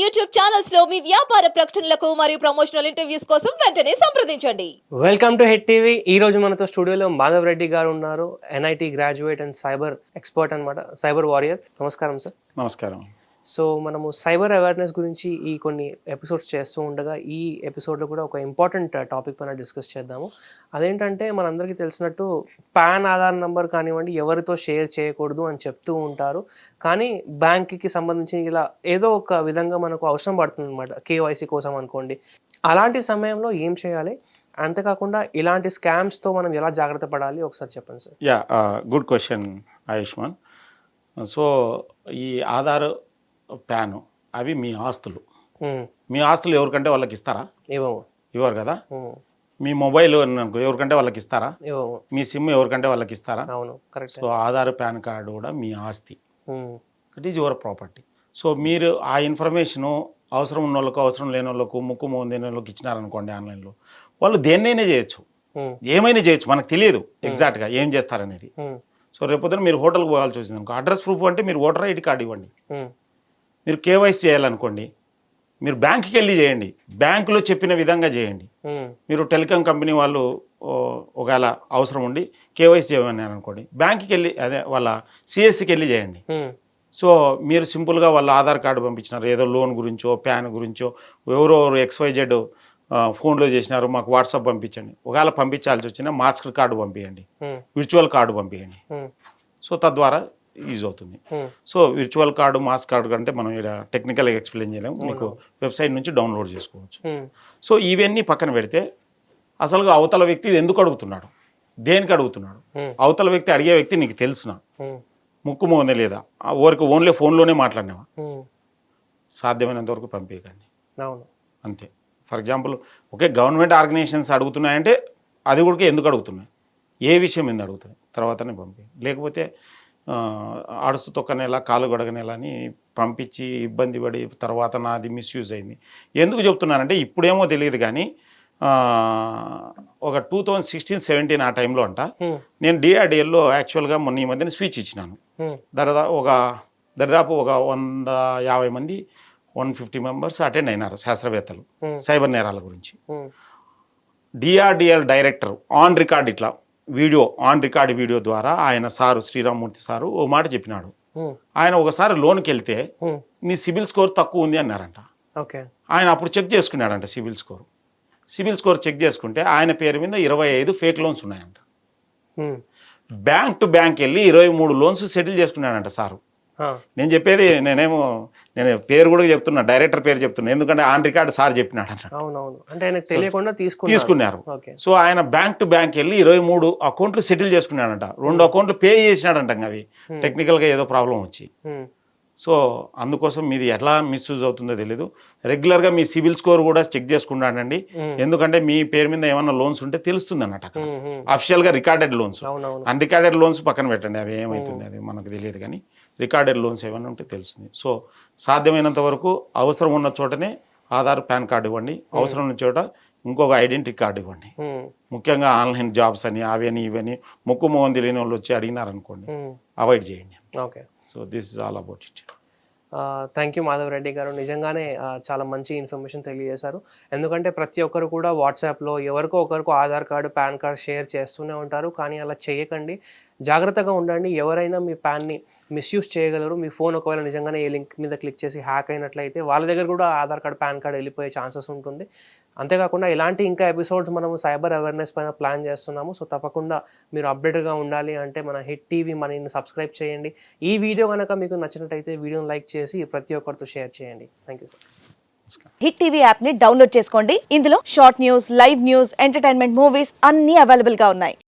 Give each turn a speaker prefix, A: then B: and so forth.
A: YouTube ఛానల్స్లో మీ వ్యాపార ప్రకటనలకు మరియు ప్రమోషనల్ ఇంటర్వ్యూస్ కోసం వెంటనే సంప్రదించండి.
B: వెల్కమ్ టు హెడ్ టీవీ ఈ రోజు మనతో స్టూడియోలో మాధవ్ రెడ్డి గారు ఉన్నారు. NIT graduate and cyber expert అన్నమాట. సైబర్ వారియర్ నమస్కారం సార్
C: నమస్కారం.
B: సో మనము సైబర్ అవేర్నెస్ గురించి ఈ కొన్ని ఎపిసోడ్స్ చేస్తూ ఉండగా ఈ ఎపిసోడ్లో కూడా ఒక ఇంపార్టెంట్ టాపిక్ పైన డిస్కస్ చేద్దాము. అదేంటంటే మనందరికీ తెలిసినట్టు పాన్ ఆధార్ నెంబర్ కానివ్వండి ఎవరితో షేర్ చేయకూడదు అని చెప్తూ ఉంటారు. కానీ బ్యాంక్కి సంబంధించి ఇలా ఏదో ఒక విధంగా మనకు అవసరం పడుతుంది అనమాట కేవైసీ కోసం అనుకోండి. అలాంటి సమయంలో ఏం చేయాలి? అంతేకాకుండా ఇలాంటి స్కామ్స్తో మనం ఎలా జాగ్రత్త పడాలి? ఒకసారి చెప్పండి sir.
C: Yeah good question Ayushman. So ఈ ఆధార్ ప్యాను. అవి మీ ఆస్తులు. మీ ఆస్తులు ఎవరికంటే వాళ్ళకి ఇస్తారా? ఇవ్వరు కదా? మీ మొబైల్ అనుకో, ఎవరికంటే వాళ్ళకి ఇస్తారా? మీ సిమ్ ఎవరికంటే వాళ్ళకి ఇస్తారా? సో ఆధార్ పాన్ కార్డు కూడా మీ ఆస్తి. It is your property so మీరు ఆ ఇన్ఫర్మేషను అవసరం ఉన్న వాళ్ళకు అవసరం లేని వాళ్ళకు ముక్కు లేని వాళ్ళకి ఇచ్చినారనుకోండి ఆన్లైన్లో వాళ్ళు దేన్నైనా చేయొచ్చు. ఏమైనా చేయొచ్చు మనకు తెలియదు ఎగ్జాక్ట్గా ఏం చేస్తారనేది. సో రేపొద్దున మీరు హోటల్కి పోవాల్సి వచ్చింది అనుకో అడ్రస్ ప్రూఫ్ అంటే మీరు ఓటర్ ఐడి కార్డు ఇవ్వండి. మీరు కేవైసీ చేయాలనుకోండి మీరు బ్యాంక్కి వెళ్ళి చేయండి. బ్యాంకులో చెప్పిన విధంగా చేయండి. మీరు టెలికాం కంపెనీ వాళ్ళు ఒకవేళ అవసరం ఉండి కేవైసీ చేయమన్నారు అనుకోండి. బ్యాంక్కి వెళ్ళి అదే వాళ్ళ సిఎస్సికి వెళ్ళి చేయండి. సో మీరు సింపుల్గా వాళ్ళ ఆధార్ కార్డు పంపించినారు. ఏదో లోన్ గురించో ప్యాన్ గురించో ఎవరో ఎక్స్వైజెడ్ ఫోన్లో చేసినారు మాకు వాట్సాప్ పంపించండి. ఒకవేళ పంపించాల్సి వచ్చినా మాస్టర్ కార్డు పంపించండి విర్చువల్ కార్డు పంపించండి సో తద్వారా యూజ్ అవుతుంది so virtual card mass card కంటే మనం ఇక్కడ టెక్నికల్గా ఎక్స్ప్లెయిన్ చేయలేము. మీకు వెబ్సైట్ నుంచి డౌన్లోడ్ చేసుకోవచ్చు. సో ఇవన్నీ పక్కన పెడితే అసలుగా అవతల వ్యక్తి ఇది ఎందుకు అడుగుతున్నాడు? దేనికి అడుగుతున్నాడు? అవతల వ్యక్తి అడిగే వ్యక్తి నీకు తెలుసునా? ముక్కు మోనే లేదా? ఆ ఊరికి ఓన్లీ ఫోన్లోనే మాట్లాడినావా? సాధ్యమైనంత వరకు పంపించకండి
B: అవును.
C: అంతే. For example okay government organisations అడుగుతున్నాయంటే అది కూడా ఎందుకు అడుగుతున్నాయి? ఏ విషయం ఎందుకు అడుగుతున్నాయి? తర్వాతనే పంపి లేకపోతే ఆ, అడుస్తు తొక్కనేలా కాలు గొడగనేలా అని పంపించి ఇబ్బంది పడి తర్వాత నాది మిస్యూజ్ అయింది. ఎందుకు చెప్తున్నానంటే ఇప్పుడేమో తెలియదు కానీ ఒక టూ థౌజండ్ సిక్స్టీన్ సెవెంటీన్ ఆ టైంలో అంట నేను డిఆర్డిఎల్లో యాక్చువల్గా మొన్న ఈ మధ్యన స్పీచ్ ఇచ్చినాను. దరిదా ఒక దరిదాపు ఒక వంద యాభై మంది వన్ ఫిఫ్టీ మెంబర్స్ అటెండ్ అయినారు శాస్త్రవేత్తలు సైబర్ నేరాల గురించి. డిఆర్డిఎల్ డైరెక్టర్ ఆన్ రికార్డ్ ఇట్లా వీడియో ఆన్ రికార్డ్ వీడియో ద్వారా ఆయన సారు శ్రీరామ్మూర్తి సారు ఓ మాట చెప్పినాడు. ఆయన ఒకసారి లోన్కి వెళ్తే నీ సిబిల్ స్కోర్ తక్కువ ఉంది అన్నారంట.
B: ఓకే.
C: ఆయన అప్పుడు check చేసుకున్నాడంట CIBIL score. CIBIL score check చేసుకుంటే ఆయన పేరు మీద ఇరవై ఐదు ఫేక్ లోన్స్ ఉన్నాయంట. బ్యాంక్ టు బ్యాంక్ వెళ్ళి ఇరవై మూడు లోన్స్ సెటిల్ చేసుకున్నాడంట సారు. నేను చెప్పేది నేనేమో నేను పేరు కూడా చెప్తున్నా డైరెక్టర్ పేరు చెప్తున్నా. ఎందుకంటే ఆన్ రికార్డ్ సార్
B: అవునవును. అంటే తెలియకుండా తీసుకున్నారు.
C: సో ఆయన బ్యాంక్ టు బ్యాంక్ వెళ్ళి ఇరవై మూడు అకౌంట్లు సెటిల్ చేసుకున్నాడంట. రెండు అకౌంట్లు పే చేసినాడంట అవి. టెక్నికల్గా ఏదో ప్రాబ్లం వచ్చి. సో అందుకోసం మీది ఎట్లా మిస్యూజ్ అవుతుందో తెలీదు. రెగ్యులర్గా మీ సిబిల్ స్కోర్ కూడా చెక్ చేసుకున్నాడండి ఎందుకంటే మీ పేరు మీద ఏమన్నా లోన్స్ ఉంటే తెలుస్తుంది అన్నట్టు అక్కడ. అఫిషియల్గా రికార్డెడ్ లోన్స్ అన్రికార్డెడ్ లోన్స్ పక్కన పెట్టండి. అవి ఏమవుతుంది అది మనకు తెలియదు కానీ రికార్డెడ్ లోన్స్ ఏమైనా ఉంటే తెలుస్తుంది. సో సాధ్యమైనంత వరకు అవసరం ఉన్న చోటనే ఆధార్ పాన్ కార్డు ఇవ్వండి. అవసరం ఉన్న చోట ఇంకొక ఐడెంటిటీ కార్డు ఇవ్వండి. ముఖ్యంగా ఆన్లైన్ జాబ్స్ అని అవని ఇవని ముక్కు మోహన్ తెలియని వాళ్ళు వచ్చి అడిగినారనుకోండి. అవాయిడ్ చేయండి.
B: Okay.
C: So this is all about it.
B: Thank you Madhav Reddy గారు. నిజంగానే చాలా మంచి ఇన్ఫర్మేషన్ తెలియజేశారు. ఎందుకంటే ప్రతి ఒక్కరు కూడా వాట్సాప్లో ఎవరికో ఒకరికో Aadhaar card PAN card share చేస్తూనే ఉంటారు. కానీ అలా చేయకండి. జాగ్రత్తగా ఉండండి. ఎవరైనా మీ ప్యాన్ని మిస్యూజ్ చేయగలరు. మీ ఫోన్ ఒకవేళ నిజంగానే ఏ లింక్ మీద క్లిక్ చేసి హ్యాక్ అయినట్లయితే వాళ్ళ దగ్గర కూడా ఆధార్ కార్డ్ పాన్ కార్డ్ వెళ్ళిపోయే ఛాన్సెస్ ఉంటుంది. అంతేకాకుండా ఇలాంటి ఇంకా ఎపిసోడ్స్ మనము సైబర్ అవేర్నెస్ పైన ప్లాన్ చేస్తున్నాము. సో తప్పకుండా మీరు అప్డేట్గా ఉండాలి అంటే మన హిట్ టీవీ మనని సబ్స్క్రైబ్ చేయండి. ఈ వీడియో కనుక మీకు నచ్చినట్టయితే వీడియోని లైక్ చేసి ప్రతి ఒక్కరితో షేర్ చేయండి. Thank you sir
D: Hit TV యాప్ని డౌన్లోడ్ చేసుకోండి. ఇందులో short news live news entertainment movies అన్ని అవైలబుల్గా ఉన్నాయి.